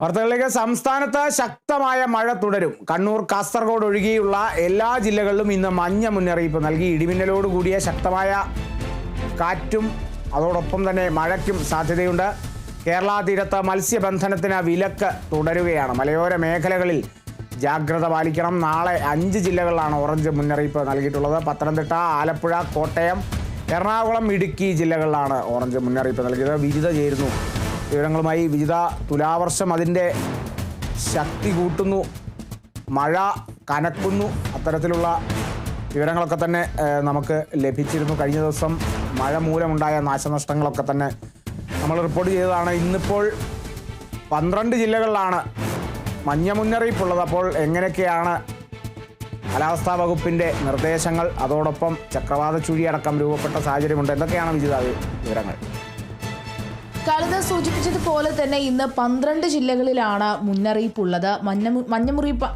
വാർത്തകളിലേക്ക്. സംസ്ഥാനത്ത് ശക്തമായ മഴ തുടരും. കണ്ണൂർ കാസർഗോഡ് ഒഴികെയുള്ള എല്ലാ ജില്ലകളിലും ഇന്ന് മഞ്ഞ മുന്നറിയിപ്പ് നൽകി. ഇടിമിന്നലോട് കൂടിയ ശക്തമായ കാറ്റും അതോടൊപ്പം തന്നെ മഴയ്ക്കും സാധ്യതയുണ്ട്. കേരള തീരത്ത് മത്സ്യബന്ധനത്തിന് വിലക്ക് തുടരുകയാണ്. മലയോര മേഖലകളിൽ ജാഗ്രത പാലിക്കണം. നാളെ അഞ്ച് ജില്ലകളിലാണ് ഓറഞ്ച് മുന്നറിയിപ്പ് നൽകിയിട്ടുള്ളത്. പത്തനംതിട്ട ആലപ്പുഴ കോട്ടയം എറണാകുളം ഇടുക്കി ജില്ലകളിലാണ് ഓറഞ്ച് മുന്നറിയിപ്പ് നൽകിയത്. വിജിത ചേരുന്നു. വിവരങ്ങളുമായി വിജിത തുലാവർഷം അതിന്റെ ശക്തി കൂട്ടുന്നു മഴ കനക്കുന്നു അത്തരത്തിലുള്ള വിവരങ്ങളൊക്കെ തന്നെ നമുക്ക് ലഭിച്ചിരുന്നു. കഴിഞ്ഞ ദിവസം മഴ മൂലമുണ്ടായ നാശനഷ്ടങ്ങളൊക്കെ തന്നെ നമ്മൾ റിപ്പോർട്ട് ചെയ്തതാണ്. ഇന്നിപ്പോൾ പന്ത്രണ്ട് ജില്ലകളിലാണ് മഞ്ഞ മുന്നറിയിപ്പുള്ളത്. അപ്പോൾ എങ്ങനെയൊക്കെയാണ് കാലാവസ്ഥാ വകുപ്പിന്റെ നിർദ്ദേശങ്ങൾ? അതോടൊപ്പം ചക്രവാത ചുഴിയടക്കം രൂപപ്പെട്ട സാഹചര്യമുണ്ട്. എന്തൊക്കെയാണ് വിജിതാവ് വിവരങ്ങൾ? കാളിദാസ് സൂചിപ്പിച്ചതുപോലെ തന്നെ ഇന്ന് പന്ത്രണ്ട് ജില്ലകളിലാണ് മുന്നറിയിപ്പുള്ളത്. മഞ്ഞ മു-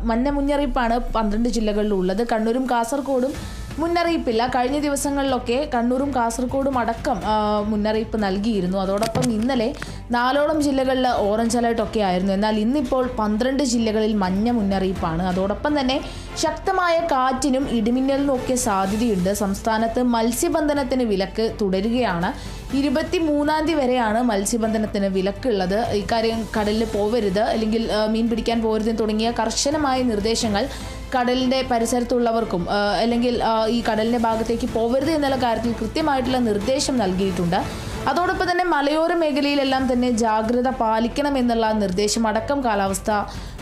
മഞ്ഞ മുന്നറിയിപ്പാണ് പന്ത്രണ്ട് ജില്ലകളിലുള്ളത്. കണ്ണൂരും കാസർഗോഡും മുന്നറിയിപ്പില്ല. കഴിഞ്ഞ ദിവസങ്ങളിലൊക്കെ കണ്ണൂരും കാസർഗോഡും അടക്കം മുന്നറിയിപ്പ് നൽകിയിരുന്നു. അതോടൊപ്പം ഇന്നലെ നാലോളം ജില്ലകളിൽ ഓറഞ്ച് അലേർട്ട് ഒക്കെ ആയിരുന്നു. എന്നാൽ ഇന്നിപ്പോൾ പന്ത്രണ്ട് ജില്ലകളിൽ മഞ്ഞ മുന്നറിയിപ്പാണ്. അതോടൊപ്പം തന്നെ ശക്തമായ കാറ്റിനും ഇടിമിന്നലിനും ഒക്കെ സാധ്യതയുണ്ട്. സംസ്ഥാനത്ത് മത്സ്യബന്ധനത്തിന് വിലക്ക് തുടരുകയാണ്. ഇരുപത്തി മൂന്നാം തീയതി വരെയാണ് മത്സ്യബന്ധനത്തിന് വിലക്കുള്ളത്. ഇക്കാര്യം കടലിൽ പോവരുത്. അല്ലെങ്കിൽ മീൻ പിടിക്കാൻ പോകരുത് തുടങ്ങിയ കർശനമായ നിർദ്ദേശങ്ങൾ കടലിന്റെ പരിസരത്തുള്ളവർക്കും അല്ലെങ്കിൽ ഈ കടലിന്റെ ഭാഗത്തേക്ക് പോവരുത് എന്നുള്ള കാര്യത്തിൽ കൃത്യമായിട്ടുള്ള നിർദ്ദേശം നൽകിയിട്ടുണ്ട്. അതോടൊപ്പം തന്നെ മലയോര മേഖലയിലെല്ലാം തന്നെ ജാഗ്രത പാലിക്കണം എന്നുള്ള നിർദ്ദേശം അടക്കം കാലാവസ്ഥ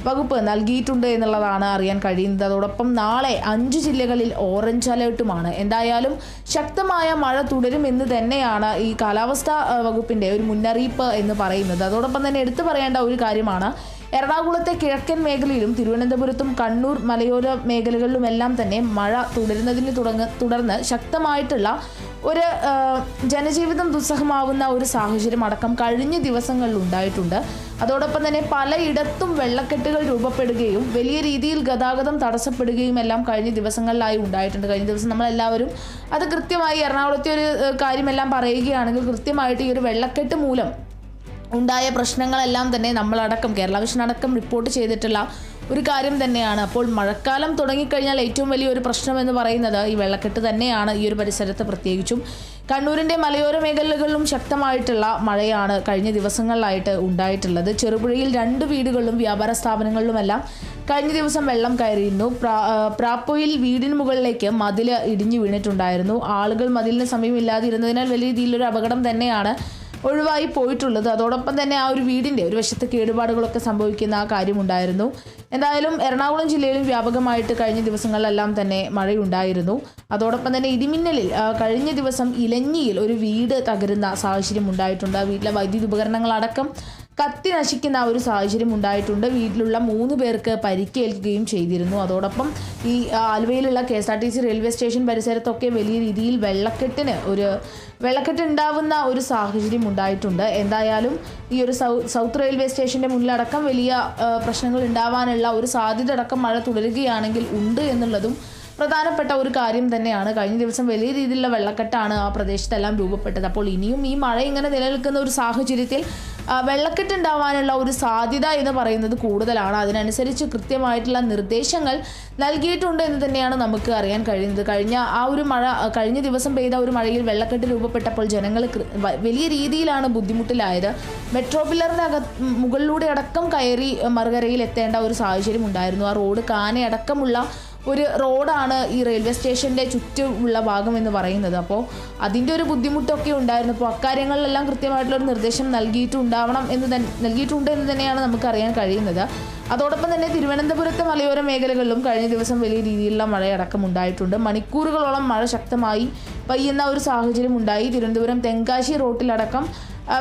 വകുപ്പ് നൽകിയിട്ടുണ്ട് എന്നുള്ളതാണ് അറിയാൻ കഴിയുന്നത്. അതോടൊപ്പം നാളെ അഞ്ച് ജില്ലകളിൽ ഓറഞ്ച് അലേർട്ടുമാണ്. എന്തായാലും ശക്തമായ മഴ തുടരുമെന്ന് തന്നെയാണ് ഈ കാലാവസ്ഥാ വകുപ്പിന്റെ ഒരു മുന്നറിയിപ്പ് എന്ന് പറയുന്നത്. അതോടൊപ്പം തന്നെ എടുത്തു പറയേണ്ട ഒരു കാര്യമാണ് എറണാകുളത്തെ കിഴക്കൻ മേഖലയിലും തിരുവനന്തപുരത്തും കണ്ണൂർ മലയോര മേഖലകളിലുമെല്ലാം തന്നെ മഴ തുടരുന്നതിന് തുടർന്ന് ശക്തമായിട്ടുള്ള ഒരു ജനജീവിതം ദുസ്സഹമാവുന്ന ഒരു സാഹചര്യം അടക്കം കഴിഞ്ഞ ദിവസങ്ങളിൽ ഉണ്ടായിട്ടുണ്ട്. അതോടൊപ്പം തന്നെ പലയിടത്തും വെള്ളക്കെട്ടുകൾ രൂപപ്പെടുകയും വലിയ രീതിയിൽ ഗതാഗതം തടസ്സപ്പെടുകയും എല്ലാം കഴിഞ്ഞ ദിവസങ്ങളിലായി ഉണ്ടായിട്ടുണ്ട്. കഴിഞ്ഞ ദിവസം നമ്മളെല്ലാവരും അത് കൃത്യമായി എറണാകുളത്തെ ഒരു കാര്യമെല്ലാം പറയുകയാണെങ്കിൽ കൃത്യമായിട്ട് ഈ ഒരു വെള്ളക്കെട്ട് മൂലം ഉണ്ടായ പ്രശ്നങ്ങളെല്ലാം തന്നെ നമ്മളടക്കം കേരള വിഷൻ അടക്കം റിപ്പോർട്ട് ചെയ്തിട്ടുള്ള ഒരു കാര്യം തന്നെയാണ്. അപ്പോൾ മഴക്കാലം തുടങ്ങിക്കഴിഞ്ഞാൽ ഏറ്റവും വലിയൊരു പ്രശ്നം എന്ന് പറയുന്നത് ഈ വെള്ളക്കെട്ട് തന്നെയാണ്. ഈ ഒരു പരിസരത്ത് പ്രത്യേകിച്ചും കണ്ണൂരിന്റെ മലയോര മേഖലകളിലും ശക്തമായിട്ടുള്ള മഴയാണ് കഴിഞ്ഞ ദിവസങ്ങളിലായിട്ട് ഉണ്ടായിട്ടുള്ളത്. ചെറുപുഴയിൽ രണ്ട് വീടുകളിലും വ്യാപാര സ്ഥാപനങ്ങളിലുമെല്ലാം കഴിഞ്ഞ ദിവസം വെള്ളം കയറിയിരുന്നു. പ്രാപ്പോയിൽ വീടിന് മുകളിലേക്ക് മതിൽ ഇടിഞ്ഞു വീണിട്ടുണ്ടായിരുന്നു. ആളുകൾ മതിലിന് സമയമില്ലാതിരുന്നതിനാൽ വലിയ രീതിയിലൊരു അപകടം തന്നെയാണ് ഒഴിവായി പോയിട്ടുള്ളത്. അതോടൊപ്പം തന്നെ ആ ഒരു വീടിന്റെ ഒരു വശത്ത് കേടുപാടുകളൊക്കെ സംഭവിക്കുന്ന ആ കാര്യമുണ്ടായിരുന്നു. എന്തായാലും എറണാകുളം ജില്ലയിലും വ്യാപകമായിട്ട് കഴിഞ്ഞ ദിവസങ്ങളിലെല്ലാം തന്നെ മഴയുണ്ടായിരുന്നു. അതോടൊപ്പം തന്നെ ഇടിമിന്നലിൽ കഴിഞ്ഞ ദിവസം ഇലഞ്ഞിയിൽ ഒരു വീട് തകരുന്ന സാഹചര്യം ഉണ്ടായിട്ടുണ്ട്. ആ വീട്ടിലെ വൈദ്യുതി ഉപകരണങ്ങളടക്കം കത്തി നശിക്കുന്ന ഒരു സാഹചര്യം ഉണ്ടായിട്ടുണ്ട്. വീട്ടിലുള്ള മൂന്ന് പേർക്ക് പരിക്കേൽക്കുകയും ചെയ്തിരുന്നു. അതോടൊപ്പം ഈ ആലുവയിലുള്ള K S R T C railway station പരിസരത്തൊക്കെ വലിയ രീതിയിൽ വെള്ളക്കെട്ടിന് ഒരു വെള്ളക്കെട്ട് ഉണ്ടാവുന്ന ഒരു സാഹചര്യം ഉണ്ടായിട്ടുണ്ട്. എന്തായാലും ഈ ഒരു സൗത്ത് റെയിൽവേ സ്റ്റേഷന്റെ മുന്നിലടക്കം വലിയ പ്രശ്നങ്ങൾ ഉണ്ടാവാനുള്ള ഒരു സാധ്യത അടക്കം മഴ തുടരുകയാണെങ്കിൽ ഉണ്ട് എന്നുള്ളതും പ്രധാനപ്പെട്ട ഒരു കാര്യം തന്നെയാണ്. കഴിഞ്ഞ ദിവസം വലിയ രീതിയിലുള്ള വെള്ളക്കെട്ടാണ് ആ പ്രദേശത്തെല്ലാം രൂപപ്പെട്ടത്. അപ്പോൾ ഇനിയും ഈ മഴ ഇങ്ങനെ നിലനിൽക്കുന്ന ഒരു സാഹചര്യത്തിൽ ആ, വെള്ളക്കെട്ട് ഉണ്ടാവാനുള്ള ഒരു സാധ്യത എന്ന് പറയുന്നത് കൂടുതലാണ്. അതിനനുസരിച്ച് കൃത്യമായിട്ടുള്ള നിർദ്ദേശങ്ങൾ നൽകിയിട്ടുണ്ട് എന്ന് തന്നെയാണ് നമുക്ക് അറിയാൻ കഴിയുന്നത്. കഴിഞ്ഞ ആ ഒരു മഴ കഴിഞ്ഞ ദിവസം പെയ്ത ഒരു മഴയിൽ വെള്ളക്കെട്ട് രൂപപ്പെട്ടപ്പോൾ ജനങ്ങൾ വലിയ രീതിയിലാണ് ബുദ്ധിമുട്ടിലായത്. മെട്രോ പില്ലറിനക മുകളിലൂടെ അടക്കം കയറി മറുകരയിൽ എത്തേണ്ട ഒരു സാഹചര്യം ഉണ്ടായിരുന്നു. ആ റോഡ് കാനയടക്കമുള്ള ഒരു റോഡാണ് ഈ റെയിൽവേ സ്റ്റേഷന്റെ ചുറ്റുമുള്ള ഭാഗം എന്ന് പറയുന്നത്. അപ്പോൾ അതിന്റെ ഒരു ബുദ്ധിമുട്ടൊക്കെ ഉണ്ടായിരുന്നു. അപ്പോൾ അക്കാര്യങ്ങളിലെല്ലാം കൃത്യമായിട്ടുള്ള ഒരു നിർദ്ദേശം നൽകിയിട്ടുണ്ടാവണം എന്ന് തന്നെ നൽകിയിട്ടുണ്ട് എന്ന് തന്നെയാണ് നമുക്ക് അറിയാൻ കഴിയുന്നത്. അതോടൊപ്പം തന്നെ തിരുവനന്തപുരത്തെ മലയോര മേഖലകളിലും കഴിഞ്ഞ ദിവസം വലിയ രീതിയിലുള്ള മഴയടക്കം ഉണ്ടായിട്ടുണ്ട്. മണിക്കൂറുകളോളം മഴ ശക്തമായി പയ്യുന്ന ഒരു സാഹചര്യം ഉണ്ടായി. തിരുവനന്തപുരം തെങ്കാശി റോട്ടിലടക്കം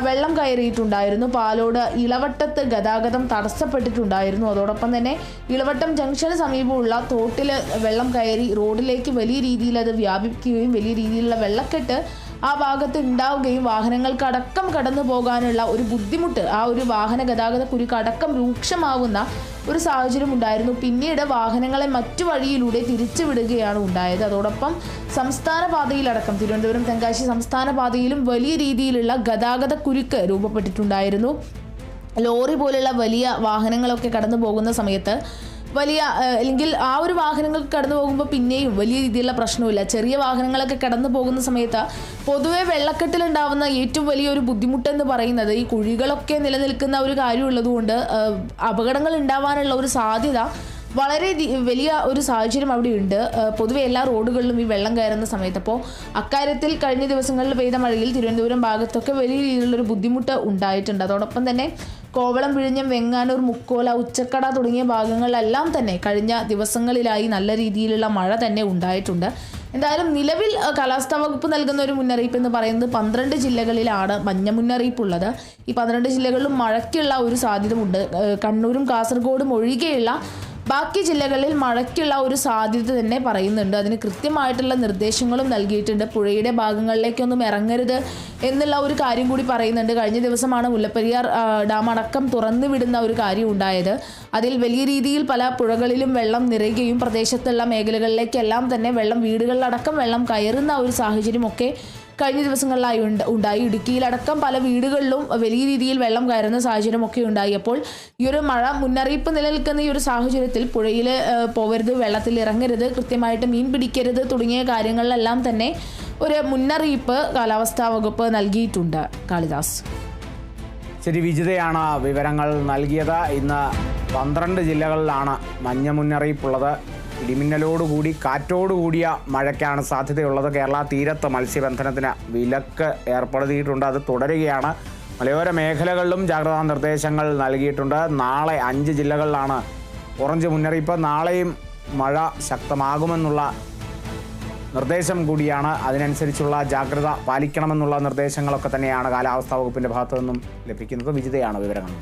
വെള്ളം കയറിയിട്ടുണ്ടായിരുന്നു. പാലോട് ഇളവട്ടത്ത് ഗതാഗതം തടസ്സപ്പെട്ടിട്ടുണ്ടായിരുന്നു. അതോടൊപ്പം തന്നെ ഇളവട്ടം ജംഗ്ഷന് സമീപമുള്ള തോട്ടിൽ വെള്ളം കയറി റോഡിലേക്ക് വലിയ രീതിയിൽ അത് വ്യാപിക്കുകയും വലിയ രീതിയിലുള്ള വെള്ളക്കെട്ട് ആ ഭാഗത്ത് ഉണ്ടാവുകയും വാഹനങ്ങൾക്ക് അടക്കം കടന്നു പോകാനുള്ള ഒരു ബുദ്ധിമുട്ട് ആ ഒരു വാഹന ഗതാഗത കുരുക്ക് അടക്കം രൂക്ഷമാവുന്ന ഒരു സാഹചര്യം ഉണ്ടായിരുന്നു. പിന്നീട് വാഹനങ്ങളെ മറ്റു വഴിയിലൂടെ തിരിച്ചുവിടുകയാണ് ഉണ്ടായത്. അതോടൊപ്പം സംസ്ഥാന പാതയിലടക്കം തിരുവനന്തപുരം തെങ്കാശി സംസ്ഥാന പാതയിലും വലിയ രീതിയിലുള്ള ഗതാഗത കുരുക്ക് രൂപപ്പെട്ടിട്ടുണ്ടായിരുന്നു. ലോറി പോലുള്ള വലിയ വാഹനങ്ങളൊക്കെ കടന്നു പോകുന്ന സമയത്ത് വലിയ അല്ലെങ്കിൽ ആ ഒരു വാഹനങ്ങൾ കടന്നു പോകുമ്പോൾ പിന്നെയും വലിയ രീതിയിലുള്ള പ്രശ്നമില്ല. ചെറിയ വാഹനങ്ങളൊക്കെ കടന്നു പോകുന്ന സമയത്ത് പൊതുവേ വെള്ളക്കെട്ടിലുണ്ടാവുന്ന ഏറ്റവും വലിയൊരു ബുദ്ധിമുട്ടെന്ന് പറയുന്നത് ഈ കുഴികളൊക്കെ നിലനിൽക്കുന്ന ഒരു കാര്യമുള്ളതുകൊണ്ട് കൊണ്ട് അപകടങ്ങൾ ഉണ്ടാവാനുള്ള ഒരു സാധ്യത വളരെ വലിയ ഒരു സാഹചര്യം അവിടെ ഉണ്ട് പൊതുവെ എല്ലാ റോഡുകളിലും ഈ വെള്ളം കയറുന്ന സമയത്ത്. അപ്പോൾ അക്കാര്യത്തിൽ കഴിഞ്ഞ ദിവസങ്ങളിൽ പെയ്ത മഴയിൽ തിരുവനന്തപുരം ഭാഗത്തൊക്കെ വലിയ രീതിയിലുള്ളൊരു ബുദ്ധിമുട്ട് ഉണ്ടായിട്ടുണ്ട്. അതോടൊപ്പം തന്നെ കോവളം വിഴിഞ്ഞം വെങ്ങാനൂർ മുക്കോല ഉച്ചക്കട തുടങ്ങിയ ഭാഗങ്ങളിലെല്ലാം തന്നെ കഴിഞ്ഞ ദിവസങ്ങളിലായി നല്ല രീതിയിലുള്ള മഴ തന്നെ ഉണ്ടായിട്ടുണ്ട്. എന്തായാലും നിലവിൽ കാലാവസ്ഥാ വകുപ്പ് നൽകുന്ന ഒരു മുന്നറിയിപ്പ് എന്ന് പറയുന്നത് പന്ത്രണ്ട് ജില്ലകളിലാണ് മഞ്ഞ മുന്നറിയിപ്പ് ഉള്ളത് ഈ പന്ത്രണ്ട് ജില്ലകളിലും മഴയ്ക്കുള്ള ഒരു സാധ്യതയുണ്ട്. ഉണ്ട് കണ്ണൂരും കാസർഗോഡും ഒഴികെയുള്ള ബാക്കി ജില്ലകളിൽ മഴയ്ക്കുള്ള ഒരു സാധ്യത തന്നെ പറയുന്നുണ്ട്. അതിന് കൃത്യമായിട്ടുള്ള നിർദ്ദേശങ്ങളും നൽകിയിട്ടുണ്ട്. പുഴയുടെ ഭാഗങ്ങളിലേക്കൊന്നും ഇറങ്ങരുത് എന്നുള്ള ഒരു കാര്യം കൂടി പറയുന്നുണ്ട്. കഴിഞ്ഞ ദിവസമാണ് മുല്ലപ്പെരിയാർ ഡാം അടക്കം തുറന്നു വിടുന്ന ഒരു കാര്യം ഉണ്ടായത്. അതിൽ വലിയ രീതിയിൽ പല പുഴകളിലും വെള്ളം നിറയുകയും പ്രദേശത്തുള്ള മേഖലകളിലേക്കെല്ലാം തന്നെ വെള്ളം വീടുകളിലടക്കം വെള്ളം കയറുന്ന ഒരു സാഹചര്യമൊക്കെ കഴിഞ്ഞ ദിവസങ്ങളിലായി ഉണ്ട് ഉണ്ടായി. ഇടുക്കിയിലടക്കം പല വീടുകളിലും വലിയ രീതിയിൽ വെള്ളം കയറുന്ന സാഹചര്യമൊക്കെ ഉണ്ടായി. അപ്പോൾ ഈ ഒരു മഴ മുന്നറിയിപ്പ് നിലനിൽക്കുന്ന ഈ ഒരു സാഹചര്യത്തിൽ പുഴയിൽ പോകരുത് വെള്ളത്തിൽ ഇറങ്ങരുത് കൃത്യമായിട്ട് മീൻ പിടിക്കരുത് തുടങ്ങിയ കാര്യങ്ങളിലെല്ലാം തന്നെ ഒരു മുന്നറിയിപ്പ് കാലാവസ്ഥാ വകുപ്പ് നൽകിയിട്ടുണ്ട്. കാളിദാസ്. ശരി വിജിതയാണ് വിവരങ്ങൾ നൽകിയത്. ഇന്ന് പന്ത്രണ്ട് ജില്ലകളിലാണ് മഞ്ഞ മുന്നറിയിപ്പുള്ളത്. ഇടിമിന്നലോടുകൂടി കാറ്റോടുകൂടിയ മഴയ്ക്കാണ് സാധ്യതയുള്ളത്. കേരള തീരത്ത് മത്സ്യബന്ധനത്തിന് വിലക്ക് ഏർപ്പെടുത്തിയിട്ടുണ്ട്. അത് തുടരുകയാണ്. മലയോര മേഖലകളിലും ജാഗ്രതാ നിർദ്ദേശങ്ങൾ നൽകിയിട്ടുണ്ട്. നാളെ അഞ്ച് ജില്ലകളിലാണ് ഓറഞ്ച് മുന്നറിയിപ്പ്. നാളെയും മഴ ശക്തമാകുമെന്നുള്ള നിർദ്ദേശം കൂടിയാണ്. അതിനനുസരിച്ചുള്ള ജാഗ്രത പാലിക്കണമെന്നുള്ള നിർദ്ദേശങ്ങളൊക്കെ തന്നെയാണ് കാലാവസ്ഥാ വകുപ്പിന്റെ ഭാഗത്തു നിന്നും ലഭിക്കുന്നത്. വിജിതയാണ് വിവരങ്ങൾ.